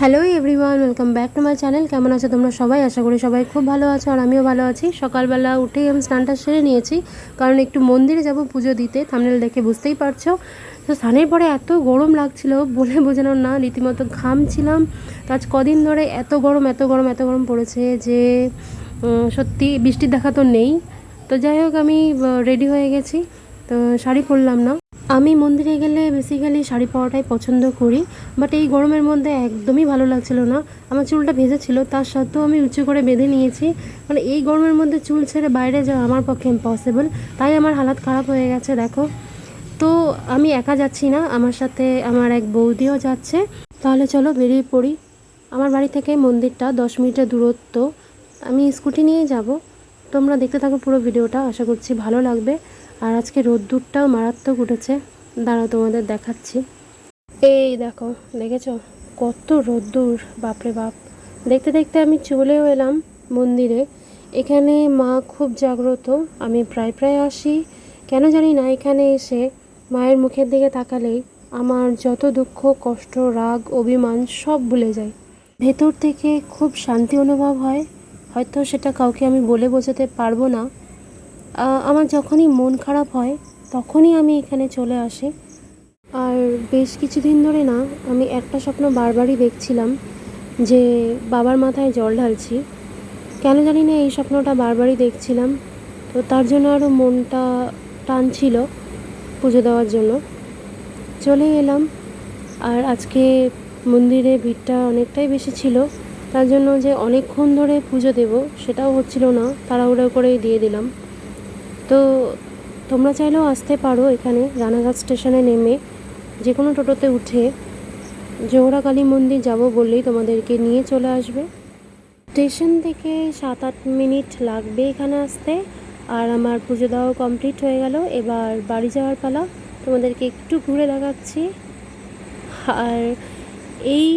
Hello everyone welcome back to my channel কেমন আছো তোমরা সবাই? আশা করি সবাই খুব ভালো আছো আর আমিও ভালো আছি। সকালবেলা উঠেই আমি স্নানটা সেরে নিয়েছি, কারণ একটু মন্দিরে যাব পুজো দিতে থামনেল দেখে বুঝতেই পারছ। তো স্নানের পরে এত গরম লাগছিল, বলে বোঝানোর না, রীতিমতো ঘামছিলাম। আজ কদিন ধরে এত গরম এত গরম এত গরম পড়েছে যে সত্যি বৃষ্টির দেখা তো নেই। তো যাই হোক, আমি রেডি হয়ে গেছি। তো শাড়ি পরলাম না। আমি মন্দিরে গেলে বেসিক্যালি শাড়ি পরাটাই পছন্দ করি বাট এই গরমের মধ্যে একদমই ভালো লাগছিল না। আমার চুলটা ভেজে ছিল তার সত্ত্বেও আমি উঁচু করে বেঁধে নিয়েছি। মানে এই গরমের মধ্যে চুল ছেড়ে বাইরে যাওয়া আমার পক্ষে ইম্পসিবল তাই আমার হালাত খারাপ হয়ে গেছে, দেখো। তো আমি একা যাচ্ছি না, আমার সাথে আমার এক বৌদিও যাচ্ছে। তাহলে চলো বেরিয়ে পড়ি। আমার বাড়ি থেকে মন্দিরটা দশ মিনিটের দূরত্ব। আমি স্কুটি নিয়ে যাব। তোমরা দেখতে থাকো পুরো ভিডিওটা, আশা করছি ভালো লাগবে। আর আজকে রোদ্দুরটাও মারাত্মক উঠেছে। দাঁড়াও, তোমাদের দেখাচ্ছি। এই দেখো, দেখেছ? কত রোদ্দুর, বাপরে বাপ। দেখতে দেখতে আমি চলেও এলাম মন্দিরে। এখানে মা খুব জাগ্রত। আমি প্রায় প্রায় আসি। কেন জানি না, এখানে এসে মায়ের মুখের দিকে তাকালেই আমার যত দুঃখ, কষ্ট, রাগ, অভিমান সব ভুলে যায়। ভেতর থেকে খুব শান্তি অনুভব হয়। হয়তো সেটা কাউকে আমি বলে বোঝাতে পারব না। আমার যখনই মন খারাপ হয়, তখনই আমি এখানে চলে আসি। আর বেশ কিছুদিন ধরে না, আমি একটা স্বপ্ন বারবারই দেখছিলাম যে বাবার মাথায় জল ঢালছি। কেন জানি না এই স্বপ্নটা বারবারই দেখছিলাম। তো তার জন্য আরও মনটা টানছিল পুজো দেওয়ার জন্য। চলে এলাম। আর আজকে মন্দিরে ভিড়টা অনেকটাই বেশি ছিল। তার জন্য যে অনেকক্ষণ ধরে পুজো দেব সেটাও হচ্ছিল না, তাড়াহুড়ো করেই দিয়ে দিলাম। তো তোমরা চাইলেও আসতে পারো এখানে রানাঘাট স্টেশনে নেমে যে কোনো টোটোতে উঠে। জোহরা কালী মন্দির যাব বললেই তোমাদেরকে নিয়ে চলে আসবে। স্টেশন থেকে সাত আট মিনিট লাগবে এখানে আসতে। আর আমার পুজো দেওয়া কমপ্লিট হয়ে গেল। এবার বাড়ি যাওয়ার পালা। তোমাদেরকে একটু ঘুরে দেখাচ্ছি। আর এই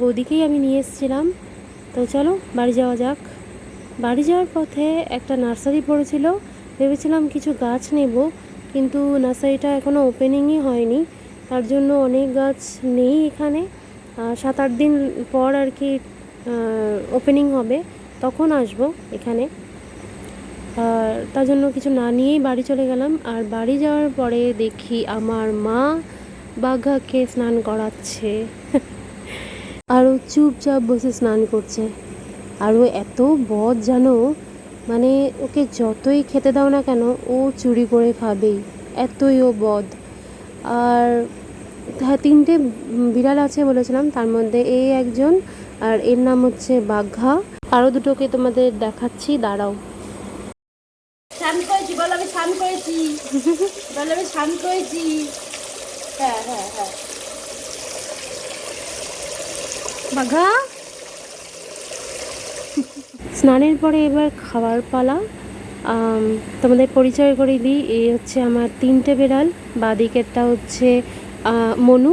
বৌদিকেই আমি নিয়ে এসেছিলাম। তো চলো, বাড়ি যাওয়া যাক। বাড়ি যাওয়ার পথে একটা নার্সারি পড়েছিল। ভেবেছিলাম কিছু গাছ নেব, কিন্তু নার্সারিটা এখনও ওপেনিংই হয়নি। তার জন্য অনেক গাছ নেই এখানে। সাত আট দিন পর আর কি ওপেনিং হবে। তখন আসব এখানে। আর তার জন্য কিছু না নিয়েই বাড়ি চলে গেলাম। আর বাড়ি যাওয়ার পরে দেখি আমার মা বাঘাকে স্নান করাচ্ছে। আর ও চুপচাপ বসে স্নান করছে। আর ও এত বদ জানো মানে ওকে যতই খেতে দাও না কেন ও চুরি করে খাবেই এতই ও বদ। আর হ্যাঁ তিনটে বিড়াল আছে বলেছিলাম তার মধ্যে এই একজন আর এর নাম হচ্ছে বাঘা। আরও দুটোকে তোমাদের দেখাচ্ছি দাঁড়াও। স্নান করেছি বল আমি স্নান করেছি। বল আমি স্নান করেছি। হ্যাঁ হ্যাঁ হ্যাঁ। বাঘা। স্নানের পরে এবার খাওয়ার পালা। তোমাদের পরিচয় করে দিই, এই হচ্ছে আমার তিনটে বেড়াল, বাদিকেরটা হচ্ছে মনু,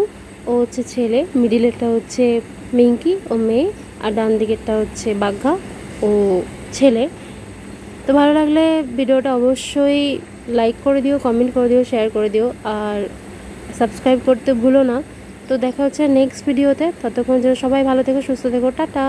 ও হচ্ছে ছেলে, মিডিলেরটা হচ্ছে মিঙ্কি, ও মেয়ে, আর ডান দিকেরটা হচ্ছে বাঘা, ও ছেলে। তো ভালো লাগলে ভিডিওটা অবশ্যই লাইক করে দিও কমেন্ট করে দিও শেয়ার করে দিও, আর সাবস্ক্রাইব করতে ভুলো না। তো দেখা হচ্ছে নেক্সট ভিডিওতে ততক্ষণ যেন সবাই ভালো থেকো সুস্থ থেকো টাটা।